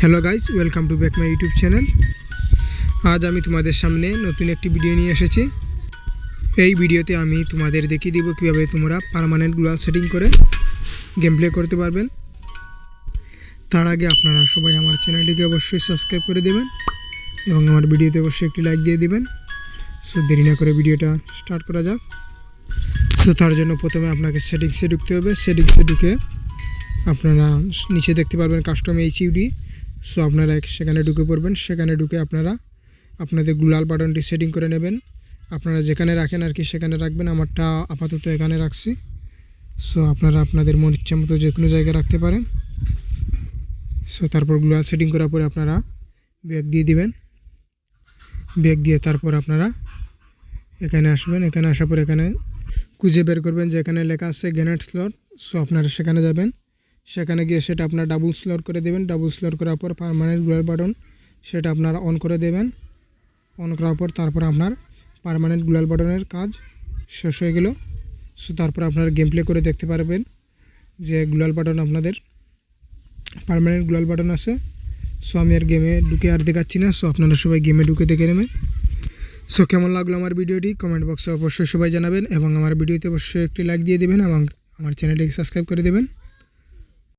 Hello guys welcome to back my YouTube channel আজ আমি তোমাদের সামনে নতুন একটি ভিডিও নিয়ে এসেছি। এই ভিডিওতে আমি তোমাদের দেখিয়ে দিব কীভাবে তোমরা পারমানেন্ট গ্লোয়াল সেটিং করে গেম প্লে করতে পারবেন। তার আগে আপনারা সবাই আমার চ্যানেলটিকে অবশ্যই সাবস্ক্রাইব করে দেবেন এবং আমার ভিডিওতে অবশ্যই একটি লাইক দিয়ে দিবেন। সো দেরি না করে ভিডিওটা স্টার্ট করা যাক। সো তার জন্য প্রথমে আপনাকে সেটিংসে ঢুকতে হবে। সেটিংসে ঢুকে আপনারা নিচে দেখতে পারবেন কাস্টম এইচ ইউডি সো আপনারা সেখানে ঢুকে পড়বেন। সেখানে ঢুকে আপনারা আপনাদের গুলাল বাটনটি সেটিং করে নেবেন। আপনারা যেখানে রাখেন আর কি সেখানে রাখবেন। আমারটা আপাতত এখানে রাখছি। সো আপনারা আপনাদের মন ইচ্ছা মতো যে কোনো জায়গায় রাখতে পারেন। সো তারপর গুলাল সেটিং করার পরে আপনারা ব্যাগ দিয়ে দিবেন। ব্যাগ দিয়ে তারপর আপনারা এখানে আসবেন। এখানে আসার পর এখানে খুঁজে বের করবেন যে এখানে লেখা আছে গ্যানেট স্লট সো আপনারা সেখানে যাবেন। সেখানে গিয়ে সেটা আপনার ডাবল স্লট করে দেবেন। ডাবল স্লট করার পর পারমানেন্ট গ্লোয়াল বাটন সেটা আপনারা অন করে দেবেন। অন করার পর তারপর আপনার পারমানেন্ট গ্লোয়াল বাটনের কাজ শেষ হয়ে গেল। সো তারপর আপনারা গেম প্লে করে দেখতে পারবেন যে গ্লোয়াল বাটন আপনাদের পারমানেন্ট গ্লোয়াল বাটন আছে। সো আমি আর গেমে ঢুকে আর দেখাচ্ছি না। সো আপনারা সবাই গেমে ঢুকে দেখে নেবেন সো কেমন লাগল আমার ভিডিওটি? কমেন্ট বক্সে অবশ্যই সবাই জানাবেন এবং আমার ভিডিওতে অবশ্যই একটি লাইক দিয়ে দেবেন এবং আমার চ্যানেলটিকে সাবস্ক্রাইব করে দেবেন।